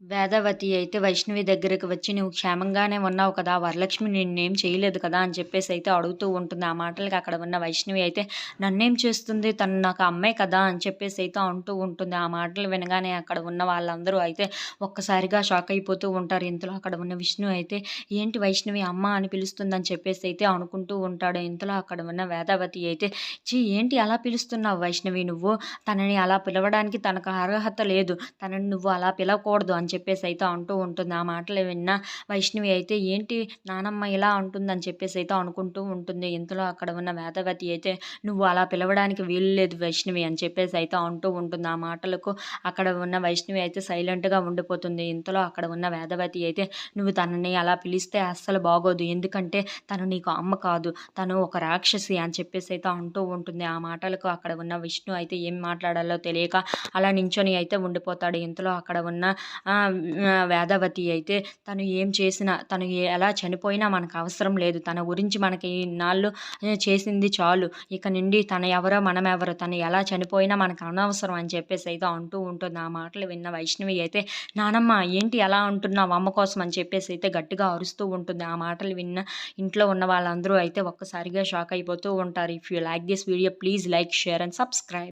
వేదవతి అయితే వైష్ణవి దగ్గరకు వచ్చి నువ్వు క్షేమంగానే ఉన్నావు కదా వరలక్ష్మి నిన్నేం చేయలేదు కదా అని చెప్పేసి అయితే అడుగుతూ ఉంటుంది. ఆ మాటలకి అక్కడ ఉన్న వైష్ణవి అయితే నన్నేం చేస్తుంది? తను నాకు అమ్మాయి కదా అని చెప్పేసి అయితే అంటూ ఉంటుంది. ఆ మాటలు వినగానే అక్కడ ఉన్న వాళ్ళందరూ అయితే ఒక్కసారిగా షాక్ అయిపోతూ ఉంటారు. ఇంతలో అక్కడ ఉన్న విష్ణు అయితే ఏంటి వైష్ణవి అమ్మ అని పిలుస్తుందని చెప్పేసి అయితే అనుకుంటూ ఉంటాడు. ఇంతలో అక్కడ ఉన్న వేదవతి అయితే చీ ఏంటి అలా పిలుస్తున్నావు వైష్ణవి? నువ్వు తనని అలా పిలవడానికి తనకు అర్హత లేదు. తనని నువ్వు అలా పిలవకూడదు అని చెప్పేసి అయితే అంటూ ఉంటుంది. ఆ మాటలు విన్న వైష్ణవి అయితే ఏంటి నానమ్మ ఇలా ఉంటుందని చెప్పేసి అయితే అనుకుంటూ ఉంటుంది. ఇంతలో అక్కడ ఉన్న వేదవతి అయితే నువ్వు అలా పిలవడానికి వీలు లేదు వైష్ణవి అని చెప్పేసి అయితే అంటూ ఉంటుంది. ఆ మాటలకు అక్కడ ఉన్న వైష్ణవి అయితే సైలెంట్గా ఉండిపోతుంది. ఇంతలో అక్కడ ఉన్న వేదవతి అయితే నువ్వు తనని అలా పిలిస్తే అస్సలు బాగోదు. ఎందుకంటే తను నీకు అమ్మ కాదు. తను ఒక రాక్షసి అని చెప్పేసి అయితే అంటూ ఉంటుంది. ఆ మాటలకు అక్కడ ఉన్న విష్ణు అయితే ఏం మాట్లాడాలో తెలియక అలా నించొని అయితే ఉండిపోతాడు. ఇంతలో అక్కడ ఉన్న వేదవతి అయితే తను ఏం చేసినా తను ఎలా చనిపోయినా మనకు అవసరం లేదు. తన గురించి మనకి ఇన్నాళ్ళు చేసింది చాలు. ఇక నుండి తన ఎవరో మనం ఎవరో తను ఎలా చనిపోయినా మనకు అనవసరం అని చెప్పేసి అయితే అంటూ ఉంటుంది. ఆ మాటలు విన్న వైష్ణవి అయితే నానమ్మ ఏంటి ఎలా అంటున్నావు? అమ్మ కోసం అని చెప్పేసి అయితే గట్టిగా అరుస్తూ ఉంటుంది. ఆ మాటలు విన్న ఇంట్లో ఉన్న వాళ్ళందరూ అయితే ఒక్కసారిగా షాక్ అయిపోతూ ఉంటారు. If you like this video please like share and subscribe